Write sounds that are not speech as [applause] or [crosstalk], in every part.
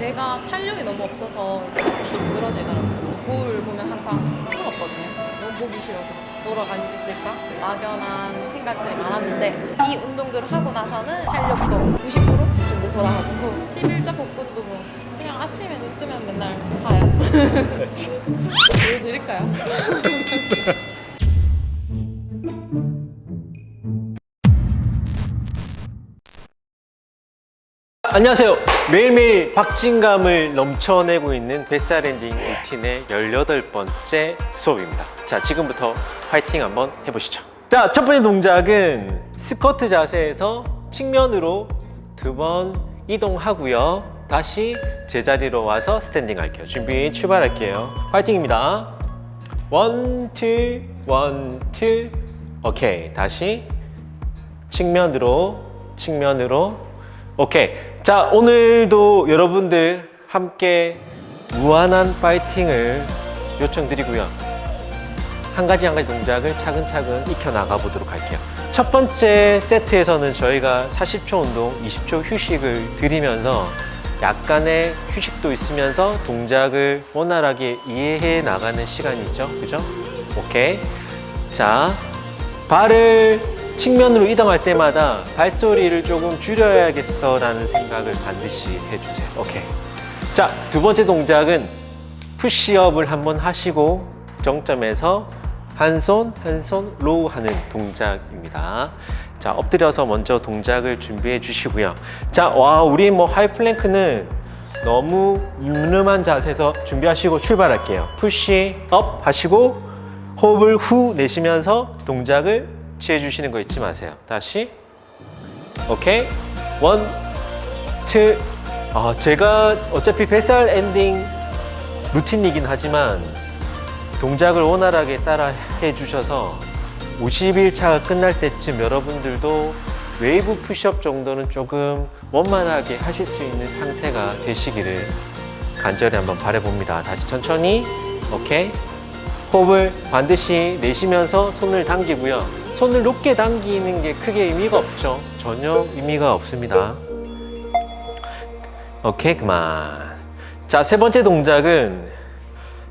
배가 탄력이 너무 없어서 축 늘어지더라고요. 거울 보면 항상 힘없거든요. 너무 보기 싫어서 돌아갈 수 있을까? 막연한 생각들이 많았는데 이 운동들을 하고 나서는 탄력도 90% 정도 돌아가고 11자 복근도 뭐 그냥 아침에 눈 뜨면 맨날 봐요. [laughs] 보여드릴까요? [laughs] 안녕하세요. 매일매일 박진감을 넘쳐내고 있는 뱃살 엔딩 루틴의 18번째 수업입니다. 자, 지금부터 파이팅 한번 해보시죠. 자, 첫 번째 동작은 스쿼트 자세에서 측면으로 두 번 이동하고요. 다시 제자리로 와서 스탠딩 할게요. 준비 출발할게요. 파이팅입니다. 원, 투, 원, 투. 오케이. 다시 측면으로, 측면으로. 오케이. 자, 오늘도 여러분들 함께 무한한 파이팅을 요청드리고요. 한 가지 한 가지 동작을 차근차근 익혀 나가 보도록 할게요. 첫 번째 세트에서는 저희가 40초 운동, 20초 휴식을 드리면서 약간의 휴식도 있으면서 동작을 원활하게 이해해 나가는 시간이 있죠. 그죠? 오케이. 자, 발을 측면으로 이동할 때마다 발소리를 조금 줄여야겠어라는 생각을 반드시 해주세요. 오케이. 자, 두 번째 동작은 푸시업을 한번 하시고 정점에서 한 손, 한 손 로우 하는 동작입니다. 자, 엎드려서 먼저 동작을 준비해 주시고요. 자, 와, 우리 뭐 하이플랭크는 너무 유능한 자세에서 준비하시고 출발할게요. 푸시 업 하시고 호흡을 후 내쉬면서 동작을 취해 주시는 거 잊지 마세요. 다시. 오케이. 원, 투. 아, 제가 어차피 뱃살 엔딩 루틴이긴 하지만 동작을 원활하게 따라 해 주셔서 50일차가 끝날 때쯤 여러분들도 웨이브 푸시업 정도는 조금 원만하게 하실 수 있는 상태가 되시기를 간절히 한번 바라봅니다. 다시 천천히. 오케이. 호흡을 반드시 내쉬면서 손을 당기고요. 손을 높게 당기는 게 크게 의미가 없죠. 전혀 의미가 없습니다. 오케이, 그만. 자, 세 번째 동작은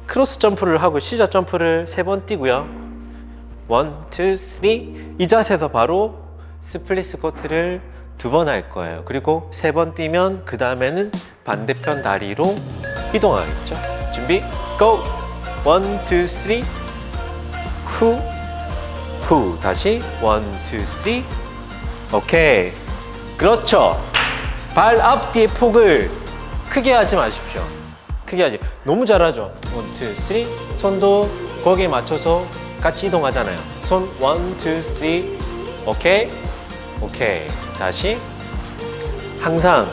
크로스 점프를 하고 시저 점프를 세 번 뛰고요. 원, 투, 쓰리. 이 자세에서 바로 스플릿 스쿼트를 두 번 할 거예요. 그리고 세 번 뛰면 그 다음에는 반대편 다리로 이동하겠죠. 준비, 고! 원, 투, 쓰리. 후, 후. 다시 원, 투, 쓰리. 오케이. 그렇죠. 발 앞뒤의 폭을 크게 하지 마십시오. 크게 하지. 너무 잘하죠. 원, 투, 쓰리. 손도 거기에 맞춰서 같이 이동하잖아요. 손 원, 투, 쓰리. 오케이. 오케이. 다시. 항상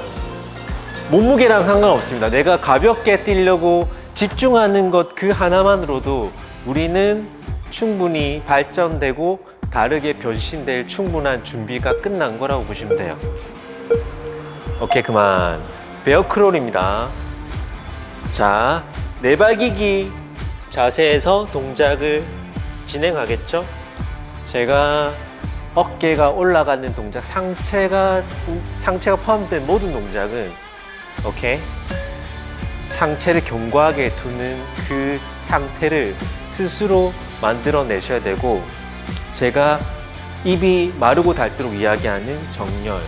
몸무게랑 상관없습니다. 내가 가볍게 뛰려고 집중하는 것 그 하나만으로도 우리는 충분히 발전되고 다르게 변신될 충분한 준비가 끝난 거라고 보시면 돼요. 오케이, 그만. 베어크롤입니다. 자, 내발기기 자세에서 동작을 진행하겠죠? 제가 어깨가 올라가는 동작, 상체가, 상체가 포함된 모든 동작은, 오케이? 상체를 견고하게 두는 그 상태를 스스로 만들어내셔야 되고, 제가 입이 마르고 닳도록 이야기하는 정렬,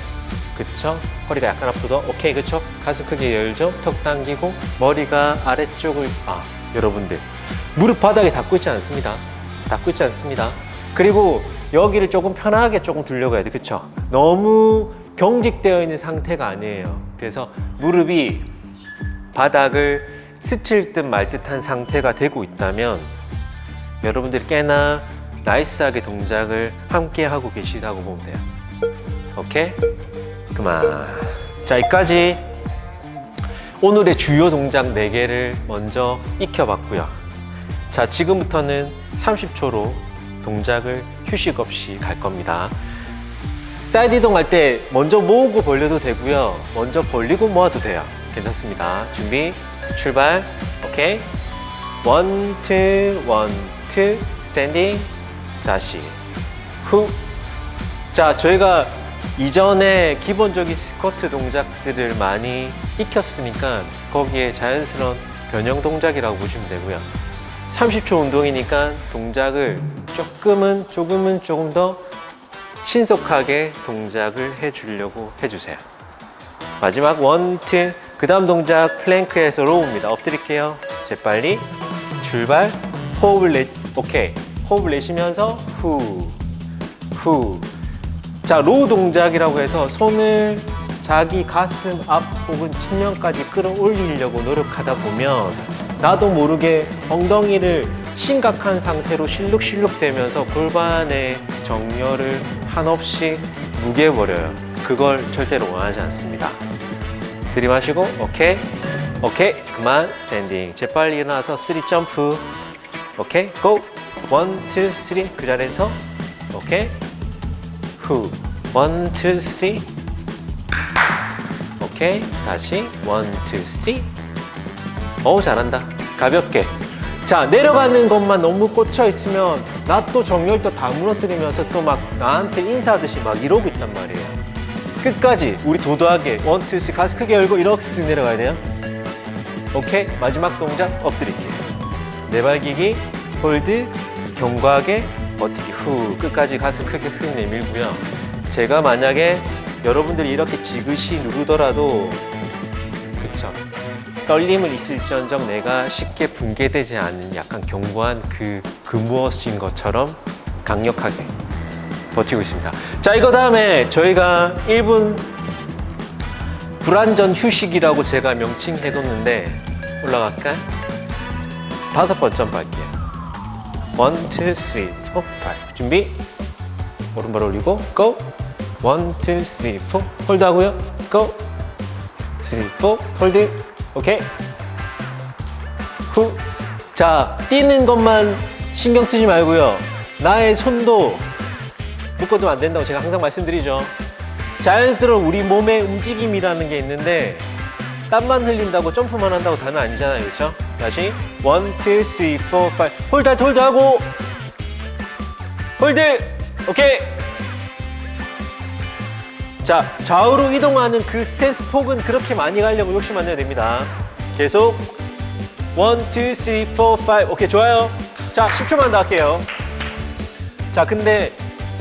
그쵸? 허리가 약간 아프다. 오케이, 그쵸? 가슴 크게 열죠? 턱 당기고, 머리가 아래쪽을, 아, 여러분들. 무릎 바닥에 닿고 있지 않습니다. 닿고 있지 않습니다. 그리고 여기를 조금 편하게 조금 해야 돼. 그쵸? 너무 경직되어 있는 상태가 아니에요. 그래서 무릎이 바닥을 스칠 듯 말 듯한 상태가 되고 있다면 여러분들이 꽤나 나이스하게 동작을 함께 하고 계시다고 보면 돼요. 오케이? 그만. 자, 여기까지 오늘의 주요 동작 4개를 먼저 익혀봤고요. 자, 지금부터는 30초로 동작을 휴식 없이 갈 겁니다. 사이드 이동할 때 먼저 모으고 벌려도 되고요. 먼저 벌리고 모아도 돼요. 괜찮습니다. 준비, 출발. 오케이. 원, 투, 원, 투, 스탠딩. 다시. 후. 자, 저희가 이전에 기본적인 스쿼트 동작들을 많이 익혔으니까 거기에 자연스러운 변형 동작이라고 보시면 되고요. 30초 운동이니까 동작을 조금은 조금은 조금 더 신속하게 동작을 해주려고 해주세요. 마지막 원튼 그 다음 동작 플랭크에서 로우입니다. 엎드릴게요. 재빨리 출발 호흡을 내 오케이 호흡을 내쉬면서 후 후. 자 로우 동작이라고 해서 손을 자기 가슴 앞 혹은 측면까지 끌어올리려고 노력하다 보면 나도 모르게 엉덩이를 심각한 상태로 실룩실룩 되면서 골반의 정렬을 한없이 무게버려요. 그걸 절대로 원하지 않습니다. 들이마시고 오케이 오케이 그만 스탠딩 재빨리 일어나서 쓰리 점프 오케이? 고. 원 투 쓰리. 그 자리에서. 오케이? 후. 원 투 쓰리. 오케이? 다시. 원 투 쓰리. 어우 잘한다. 가볍게. 자 내려가는 것만 너무 꽂혀 있으면 나 또 정렬도 다 무너뜨리면서 또 막 나한테 인사하듯이 막 이러고 있단 말이에요. 끝까지 우리 도도하게 원 투 쓰리 가슴 크게 열고 이렇게 쓱 내려가야 돼요. 오케이? 마지막 동작 엎드릴게요 내발기기 홀드 견고하게 버티기 후 끝까지 가슴 크게 슥 내밀고요. 제가 만약에 여러분들이 이렇게 지그시 누르더라도 그쵸? 떨림은 있을지언정 내가 쉽게 붕괴되지 않는 약간 견고한 그, 그 무엇인 것처럼 강력하게 버티고 있습니다. 자 이거 다음에 저희가 1분 불안전 휴식이라고 제가 명칭해뒀는데 올라갈까요? 다섯 번 점프할게요. 원, 투, 쓰리, 포, 파이. 준비. 오른발 올리고 고. 원, 투, 쓰리, 포. 홀드 하고요. 고. 쓰리, 포. 홀드. 오케이. 후. 자, 뛰는 것만 신경 쓰지 말고요. 나의 손도 묶어두면 안 된다고 제가 항상 말씀드리죠. 자연스러운 우리 몸의 움직임이라는 게 있는데 땀만 흘린다고 점프만 한다고 다는 아니잖아요 그렇죠? 다시 원, 투, 쓰리, 포, 파이 홀드 할때 홀드 하고. 홀드! 오케이. 자 좌우로 이동하는 그 스탠스 폭은 그렇게 많이 가려고 욕심 안 내야 됩니다. 계속 원, 투, 쓰리, 포, 파이 오케이 좋아요. 자 10초만 더 할게요. 자, 근데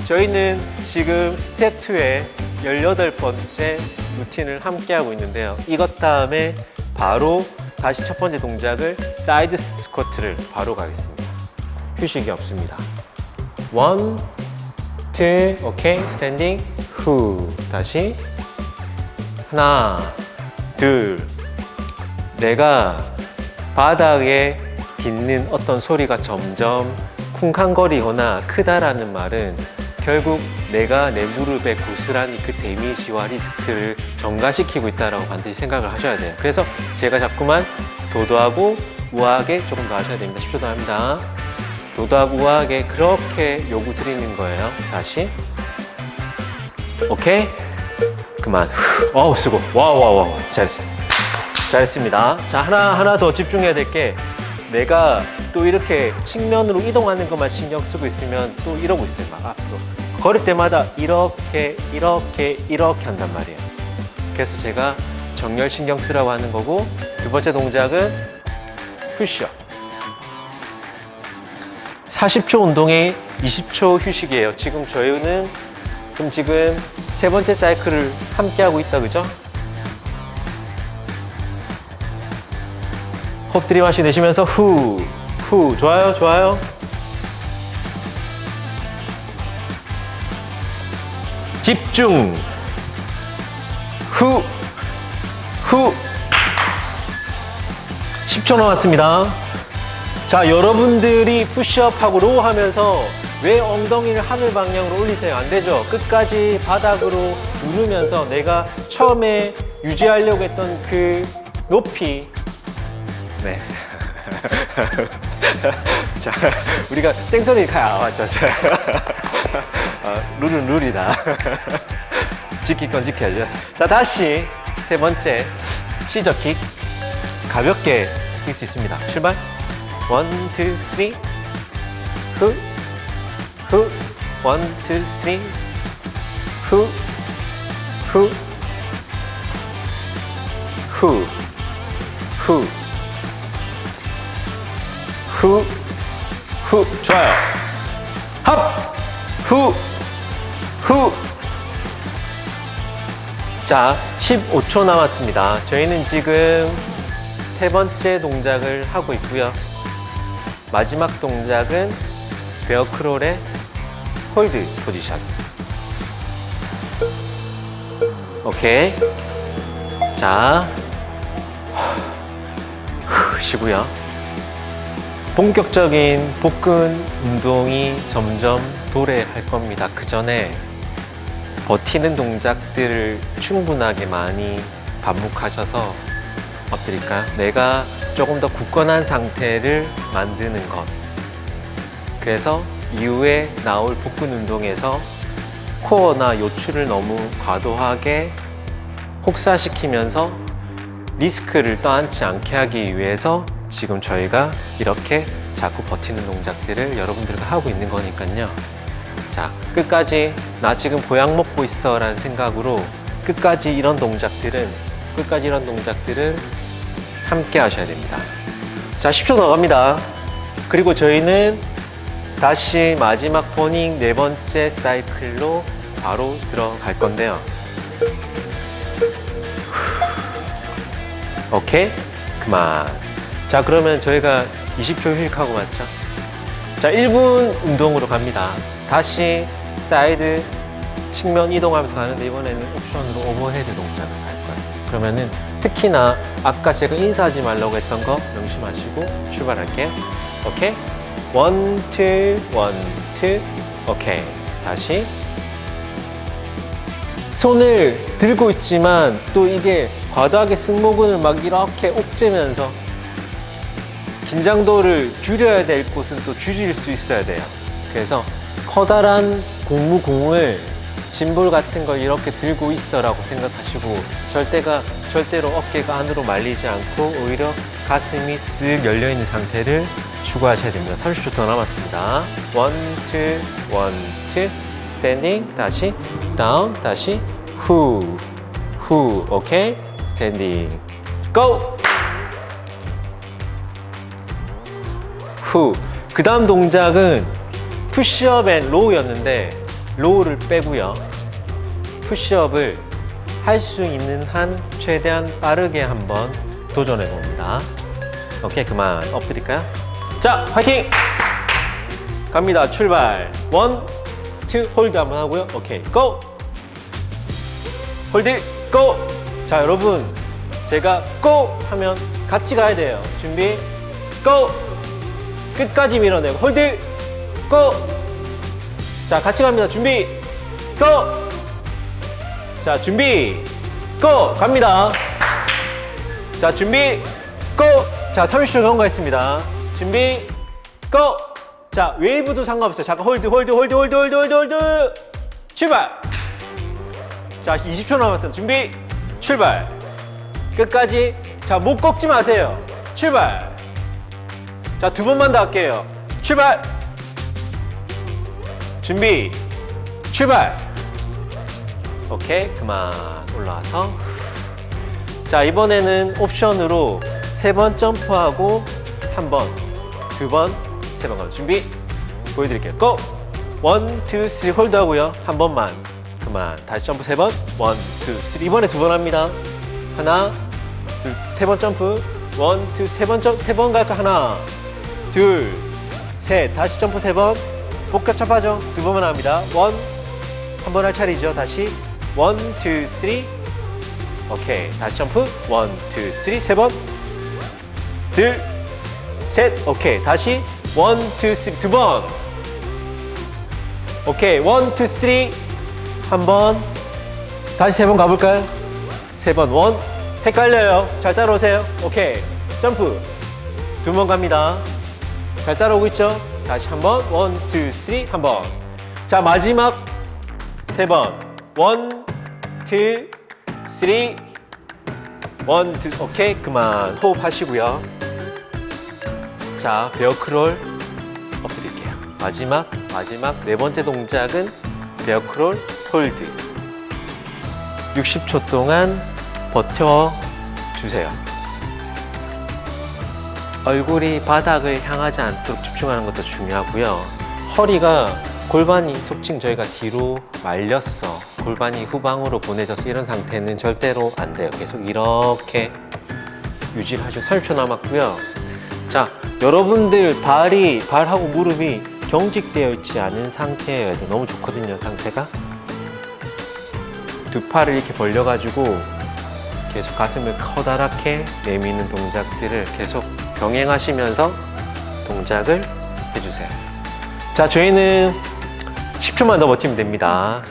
저희는 지금 스텝 2의 18번째 루틴을 함께 하고 있는데요. 이것 다음에 바로 다시 첫 번째 동작을 사이드 스쿼트를 바로 가겠습니다. 휴식이 없습니다. 원, 투, 오케이, 스탠딩, 후. 다시. 하나, 둘. 내가 바닥에 딛는 어떤 소리가 점점 쿵쾅거리거나 크다라는 말은 결국 내가 내 무릎에 고스란히 그 데미지와 리스크를 전가시키고 있다라고 반드시 생각을 하셔야 돼요. 그래서 제가 자꾸만 도도하고 우아하게 조금 더 하셔야 됩니다. 10초 더 합니다. 도도하고 우아하게 그렇게 요구 드리는 거예요. 다시. 오케이. 그만. 어우, 수고. 와우, 와우, 와우. 잘했어요. 잘했습니다. 자, 하나, 하나 더 집중해야 될 게 내가 또 이렇게 측면으로 이동하는 것만 신경 쓰고 있으면 또 이러고 있어요. 막 앞으로. 걸을 때마다 이렇게, 이렇게, 이렇게 한단 말이에요. 그래서 제가 정렬 신경 쓰라고 하는 거고 두 번째 동작은 푸시업. 40초 운동에 20초 휴식이에요. 지금 저희는 그럼 지금 세 번째 사이클을 함께 하고 있다 그죠? 호흡 들이마시 내쉬면서 후, 후. 좋아요, 좋아요. 집중. 후, 후. 10초 남았습니다. 자, 여러분들이 푸시업하고 로우 하면서 왜 엉덩이를 하늘 방향으로 올리세요? 안 되죠? 끝까지 바닥으로 누르면서 내가 처음에 유지하려고 했던 그 높이 네. [laughs] 자, 우리가 땡소리 가 맞죠? 자, 아, 룰은 룰이다. [laughs] 지킬 건 지켜야죠. 자, 다시 세 번째 시저킥 가볍게 뛸 수 있습니다. 출발. 원, 투, 쓰리. 후, 후. 원, 투, 쓰리. 후, 후, 후, 후, 후, 후. 좋아요. 합, 후, 후. 자, 15초 남았습니다. 저희는 지금 세 번째 동작을 하고 있고요. 마지막 동작은 베어크롤의 홀드 포지션. 오케이. 자, 후, 쉬고요. 본격적인 복근 운동이 점점 도래할 겁니다. 그 전에 버티는 동작들을 충분하게 많이 반복하셔서 엎드릴까요? 내가 조금 더 굳건한 상태를 만드는 것. 그래서 이후에 나올 복근 운동에서 코어나 요추를 너무 과도하게 혹사시키면서 리스크를 떠안지 않게 하기 위해서 지금 저희가 이렇게 자꾸 버티는 동작들을 여러분들과 하고 있는 거니까요. 자, 끝까지 나 지금 보약 먹고 있어 라는 생각으로 끝까지 이런 동작들은 끝까지 이런 동작들은 함께 하셔야 됩니다. 자, 10초 더 갑니다. 그리고 저희는 다시 마지막 버닝 네 번째 사이클로 바로 들어갈 건데요. 오케이? 그만. 자, 그러면 저희가 20초 휴식하고 맞죠? 자, 1분 운동으로 갑니다. 다시 사이드 측면 이동하면서 가는데 이번에는 옵션으로 오버헤드 동작을 할 거예요. 그러면은 특히나 아까 제가 인사하지 말라고 했던 거 명심하시고 출발할게요. 오케이? 원, 투, 원, 투. 오케이. 다시. 손을 들고 있지만 또 이게 과도하게 승모근을 막 이렇게 옥죄면서 긴장도를 줄여야 될 곳은 또 줄일 수 있어야 돼요. 그래서 커다란 고무공을 짐볼 같은 걸 이렇게 들고 있어라고 생각하시고 절대가 절대로 어깨가 안으로 말리지 않고 오히려 가슴이 쓱 열려 있는 상태를 추구하셔야 됩니다. 30초 더 남았습니다. 원, 투, 원, 투. 스탠딩 다시 다운 다시 후, 후. 오케이. 스탠딩. 고! 후. 그 다음 동작은 푸시업 앤 로우였는데 로우를 빼고요. 푸시업을 할 수 있는 한 최대한 빠르게 한번 도전해 봅니다. 오케이 그만 엎드릴까요? 자 화이팅! 갑니다 출발 원, 투 홀드 한번 하고요. 오케이 고! 홀드 고! 자 여러분 제가 고! 하면 같이 가야 돼요. 준비 고! 끝까지 밀어내고. 홀드 고! 자 같이 갑니다. 준비! 고! 자 준비! 고! 갑니다. 자 준비! 고! 자 30초 경과했습니다. 준비! 고! 자 웨이브도 상관없어요. 잠깐 홀드 홀드 홀드 홀드 홀드 홀드 홀드! 출발! 자 20초 남았어요 준비! 출발! 끝까지! 자 목 꺾지 마세요. 출발 자, 두 번만 더 할게요. 출발! 준비! 출발! 오케이, 그만. 올라와서. 자, 이번에는 옵션으로 세 번 점프하고 한 번, 두 번, 세 번 가면 준비! 보여드릴게요. 고! 원, 투, 쓰리 홀드 하고요. 한 번만. 그만. 다시 점프 세 번. 원, 투, 쓰리. 이번에 두 번 합니다. 하나, 둘, 세 번 점프. 원, 투, 세 번 점, 세번 갈까? 하나, 둘, 셋. 다시 점프 세 번. 복합 점프하죠. 두 번만 합니다. 원, 한 번 할 차례죠. 다시. 원, 투, 쓰리. 오케이. 다시 점프. 원, 투, 쓰리. 세 번. 둘, 셋. 오케이. 다시. 원, 투, 쓰리. 두 번. 오케이. 원, 투, 쓰리. 한 번. 다시 세 번 가볼까요? 세 번. 원. 헷갈려요. 잘 따라오세요. 오케이. 점프. 두 번 갑니다. 잘 따라오고 있죠? 다시 한 번. 원, 투, 쓰리. 한 번. 자, 마지막 세 번. 원, 투, 쓰리. 원, 투. 오케이. 그만. 호흡하시고요. 자, 베어 크롤 엎드릴게요. 마지막, 마지막 네 번째 동작은 베어 크롤 홀드. 60초 동안 버텨 주세요. 얼굴이 바닥을 향하지 않도록 집중하는 것도 중요하고요. 허리가 골반이 속칭 저희가 뒤로 말렸어. 골반이 후방으로 보내져서 이런 상태는 절대로 안 돼요. 계속 이렇게 유지를 하시고 30초 남았고요. 자, 여러분들 발이, 발하고 무릎이 경직되어 있지 않은 상태여야 돼. 너무 좋거든요, 상태가. 두 팔을 이렇게 벌려가지고 계속 가슴을 커다랗게 내미는 동작들을 계속 병행하시면서 동작을 해주세요. 자, 저희는 10초만 더 버티면 됩니다.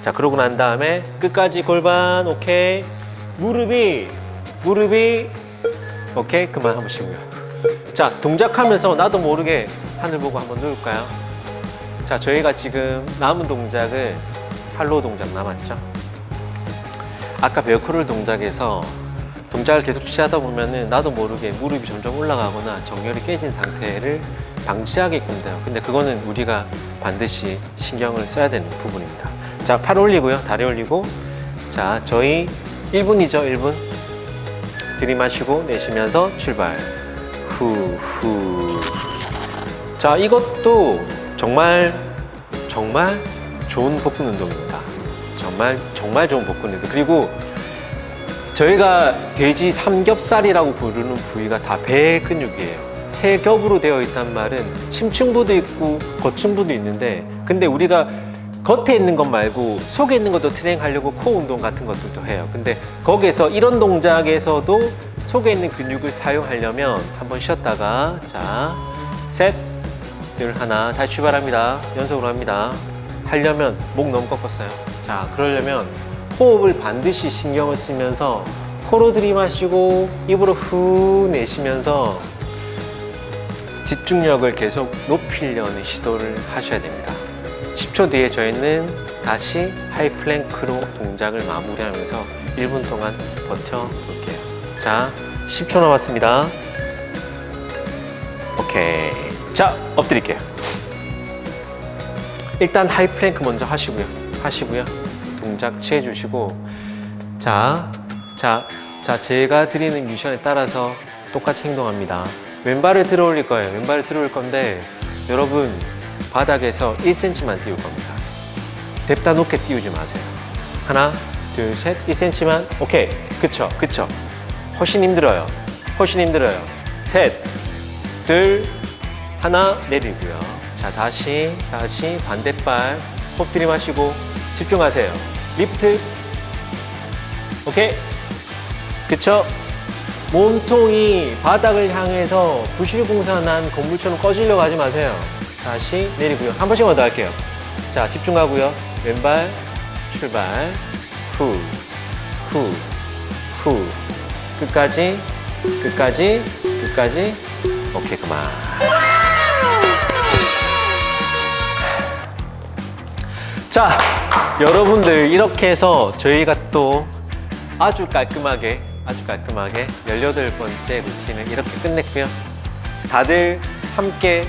자, 그러고 난 다음에 끝까지 골반, 오케이. 무릎이, 무릎이, 오케이. 그만 한번 쉬고요. 자, 동작하면서 나도 모르게 하늘 보고 한번 누울까요? 자, 저희가 지금 남은 동작을 팔로우 동작 남았죠? 아까 베어크롤 동작에서 동작을 계속 취하다 보면은 나도 모르게 무릎이 점점 올라가거나 정렬이 깨진 상태를 방지하게끔 돼요. 근데 그거는 우리가 반드시 신경을 써야 되는 부분입니다. 자, 팔 올리고요. 다리 올리고. 자, 저희 1분이죠, 1분. 들이마시고 내쉬면서 출발. 후, 후. 자, 이것도 정말, 정말 좋은 복근 운동입니다. 정말, 정말 좋은 복근 운동. 그리고 저희가 돼지 삼겹살이라고 부르는 부위가 다 배 근육이에요. 세 겹으로 되어 있단 말은 심층부도 있고 거층부도 있는데 근데 우리가 겉에 있는 것 말고 속에 있는 것도 트레이닝 하려고 코어 운동 같은 것들도 해요. 근데 거기에서 이런 동작에서도 속에 있는 근육을 사용하려면 한번 쉬었다가 자, 셋, 둘, 하나 다시 출발합니다. 연속으로 합니다. 하려면 목 너무 꺾었어요. 자, 그러려면 호흡을 반드시 신경을 쓰면서 코로 들이마시고 입으로 후 내쉬면서 집중력을 계속 높이려는 시도를 하셔야 됩니다. 10초 뒤에 저희는 다시 하이 플랭크로 동작을 마무리하면서 1분 동안 버텨볼게요. 자, 10초 남았습니다. 오케이. 자, 엎드릴게요. 일단 하이 플랭크 먼저 하시고요. 하시고요. 동작 취해 주시고 자, 자, 자, 제가 드리는 미션에 따라서 똑같이 행동합니다. 왼발을 들어 올릴 거예요. 왼발을 들어 올릴 건데 여러분 바닥에서 1cm만 띄울 겁니다. 뎁다 높게 띄우지 마세요. 하나, 둘, 셋, 1cm만. 오케이. 그쵸, 그쵸. 훨씬 힘들어요. 훨씬 힘들어요. 셋, 둘, 하나 내리고요. 자, 다시, 다시 반대발 호흡 들이마시고 집중하세요. 리프트. 오케이. 그쵸? 몸통이 바닥을 향해서 부실공사 난 건물처럼 꺼지려고 하지 마세요. 다시 내리고요. 한 번씩만 더 할게요. 자, 집중하고요. 왼발 출발. 후, 후, 후. 끝까지, 끝까지, 끝까지. 오케이, 그만. 자, 여러분들 이렇게 해서 저희가 또 아주 깔끔하게 아주 깔끔하게 18번째 루틴을 이렇게 끝냈고요. 다들 함께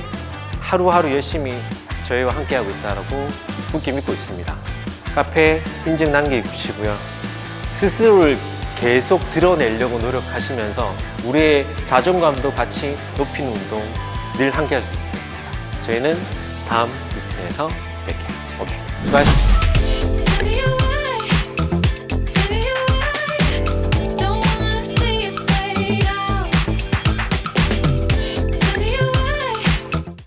하루하루 열심히 저희와 함께하고 있다고 굳게 믿고 있습니다. 카페 인증 남겨주시고요. 스스로를 계속 드러내려고 노력하시면서 우리의 자존감도 같이 높이는 운동 늘 함께 하셨으면 좋겠습니다. 저희는 다음 루틴에서 뵐게